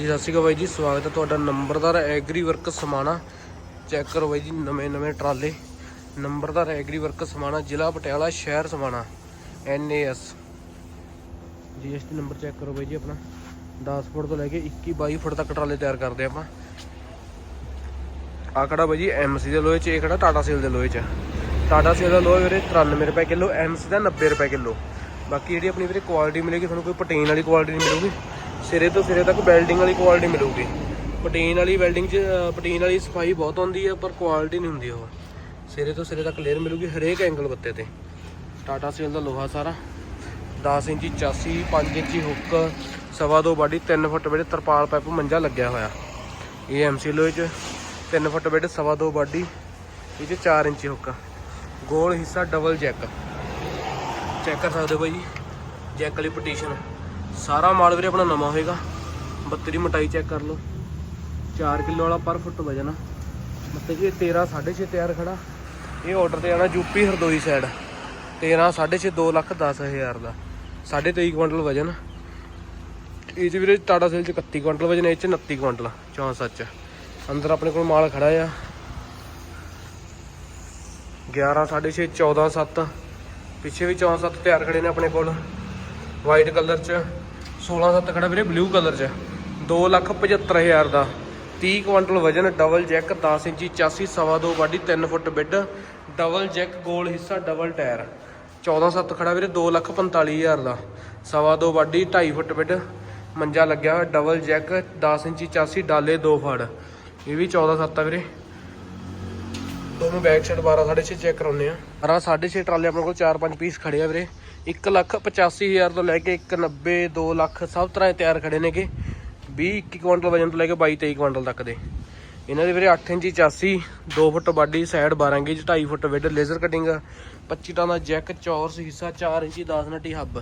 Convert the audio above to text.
ਜੀ, ਸਤਿ ਸ਼੍ਰੀ ਅਕਾਲ ਬਾਈ ਜੀ, ਸਵਾਗਤ ਹੈ ਤੁਹਾਡਾ ਨੰਬਰਦਾਰ ਐਗਰੀ ਵਰਕ ਸਮਾਣਾ। ਚੈੱਕ ਕਰੋ ਬਾਈ ਜੀ, ਨਵੇਂ ਨਵੇਂ ਟਰਾਲੇ। ਨੰਬਰਦਾਰ ਐਗਰੀ ਵਰਕ ਸਮਾਣਾ, ਜ਼ਿਲ੍ਹਾ ਪਟਿਆਲਾ, ਸ਼ਹਿਰ Samana NAS GST number check ਕਰੋ ਬਾਈ ਜੀ ਆਪਣਾ। 10 ਫੁੱਟ ਤੋਂ ਲੈ ਕੇ 21 22 ਫੁੱਟ ਤੱਕ ਟਰਾਲੇ ਤਿਆਰ ਕਰਦੇ ਆਪਾਂ। ਆ ਖੜਾ ਬਾਈ ਜੀ ਐਮਸੀ ਦੇ ਲੋਹੇ 'ਚ, ਇਹ ਖੜਾ ਟਾਟਾ ਸੇਲ ਦੇ ਲੋਹੇ 'ਚ ਟਾਟਾ ਸੇਲ ਦਾ ਲੋਹੇ ਵੀਰੇ 93 ਰੁਪਏ ਕਿਲੋ ਐਮਸੀ ਦਾ 90 ਰੁਪਏ ਕਿਲੋ। ਬਾਕੀ ਜਿਹੜੀ ਆਪਣੀ ਵੀਰੇ ਕੁਆਲਿਟੀ ਮਿਲੇਗੀ, ਤੁਹਾਨੂੰ ਕੋਈ ਪਟੇਨ ਵਾਲੀ ਕੁਆਲਿਟੀ ਨਹੀਂ ਮਿਲੂਗੀ। ਸਿਰੇ ਤੋਂ ਸਿਰੇ ਤੱਕ ਵੈਲਡਿੰਗ ਵਾਲੀ ਕੁਆਲਿਟੀ ਮਿਲੂਗੀ। ਪਟੀਨ ਵਾਲੀ ਵੈਲਡਿੰਗ 'ਚ ਪਟੀਨ ਵਾਲੀ ਸਫ਼ਾਈ ਬਹੁਤ ਹੁੰਦੀ ਹੈ, ਪਰ ਕੁਆਲਿਟੀ ਨਹੀਂ ਹੁੰਦੀ ਉਹ। ਸਿਰੇ ਤੋਂ ਸਿਰੇ ਤੱਕ ਲੇਅਰ ਮਿਲੂਗੀ ਹਰੇਕ ਐਂਗਲ ਬੱਤੇ ਤੇ। ਟਾਟਾ ਸੇਲ ਦਾ ਲੋਹਾ ਸਾਰਾ। 10 ਇੰਚੀ ਚਾਸੀ 5 ਇੰਚੀ ਹੁੱਕ ਸਵਾ ਦੋ ਬਾਡੀ 3 ਫੁੱਟ ਵਿੱਚ ਤਰਪਾਲ ਪਾਈਪ ਮੰਜਾ ਲੱਗਿਆ ਹੋਇਆ। ਇਹ ਐਮਸੀ ਲੋਹੇ 'ਚ 3 ਫੁੱਟ ਵਿੱਚ ਸਵਾ ਦੋ ਬਾਡੀ, ਇਹ 'ਚ 4 ਇੰਚੀ ਹੁੱਕ ਗੋਲ ਹਿੱਸਾ ਡਬਲ ਜੈਕ ਚੈੱਕ ਕਰ ਸਕਦੇ ਹੋ ਬਾਈ ਜੀ। ਜੈਕ ਵਾਲੀ ਪਟੀਸ਼ਨ ਸਾਰਾ ਮਾਲ ਵੀਰੇ ਆਪਣਾ ਨਵਾਂ ਹੋਏਗਾ। 32 ਦੀ ਮੋਟਾਈ ਚੈੱਕ ਕਰ ਲਓ। 4 ਕਿਲੋ ਵਾਲਾ ਪਰ ਫੁੱਟ ਵਜਨ ਆ। ਮਤਲਬ ਕਿ ਇਹ 13 6.5 ਤਿਆਰ ਖੜਾ। ਇਹ ਆਰਡਰ ਤੇ ਆਣਾ ਯੂਪੀ ਹਰਦੋਈ ਸਾਈਡ 13 6.5 2 ਲੱਖ 10 ਹਜ਼ਾਰ ਦਾ। 23 ਕੁਇੰਟਲ ਵਜਨ ਇਹ 'ਚ ਵੀਰੇ ਟਾਟਾ ਸੇਲ ਚ 31 ਕੁਇੰਟਲ ਵਜਨ ਇਹ 'ਚ 29 ਕੁਇੰਟਲ 64 ਚ ਅੰਦਰ ਆਪਣੇ ਕੋਲ ਮਾਲ ਖੜਾ ਆ। 11 6.5 14 7 ਪਿੱਛੇ ਵੀ 14 7 ਤਿਆਰ ਖੜੇ ਨੇ ਆਪਣੇ ਕੋਲ। ਵਾਈਟ ਕਲਰ ਚ। 16 7 ਖੜਾ ਵੀਰੇ ਬਲੂ ਕਲਰ ਚ। 2 ਲੱਖ 75 ਹਜ਼ਾਰ ਦਾ। 30 ਕੁਇੰਟਲ ਵਜਨ ਡਬਲ ਜੈਕ 10 ਇੰਚੀ 84 ਸਵਾ ਦੋ ਬਾਡੀ 3 ਫੁੱਟ ਬਿੱਡ। ਡਬਲ ਜੈਕ ਗੋਲ ਹਿੱਸਾ ਡਬਲ ਟਾਇਰ 14 7 ਖੜਾ ਵੀਰੇ 2 ਲੱਖ 45 ਹਜ਼ਾਰ ਦਾ। ਸਵਾ ਦੋ ਬਾਡੀ 2.5 ਫੁੱਟ ਬਿੱਡ। ਮੰਜਾ ਲੱਗਿਆ ਹੋਇਆ ਡਬਲ ਜੈਕ 10 ਇੰਚੀ 84 ਡਾਲੇ 2 ਫੜ। ਇਹ ਵੀ 14 7 ਆ ਵੀਰੇ। ਦੋਨੋਂ ਬੈਕ ਸਾਈਡ 12 6.5 ਚੈੱਕ ਕਰਾਉਨੇ ਆ। ਅਰਾ 6.5 ਟਰਾਲੇ ਆਪਣੇ ਕੋਲ 4-5 ਪੀਸ ਖੜੇ ਆ ਵੀਰੇ। 1 ਲੱਖ 85 ਹਜ਼ਾਰ ਤੋਂ ਲੈ ਕੇ 190 2 ਲੱਖ ਸਭ ਤਰ੍ਹਾਂ ਦੇ ਤਿਆਰ ਖੜੇ ਨੇਗੇ। 20 21 ਕੁਇੰਟਲ ਵਜਨ ਤੋਂ ਲੈ ਕੇ 22 23 ਕੁਇੰਟਲ ਤੱਕ ਦੇ। ਇਹਨਾਂ ਦੇ ਵੀਰੇ 8 ਇੰਚੀ 84 2 foot body, side 12 inch 2.5 foot ਵਿੱਡ, laser cutting 25 ton ਦਾ ਜੈਕ, ਚੌਰਸ ਹਿੱਸਾ 4 ਇੰਚੀ 10 ਨਟੀ ਹੱਬ।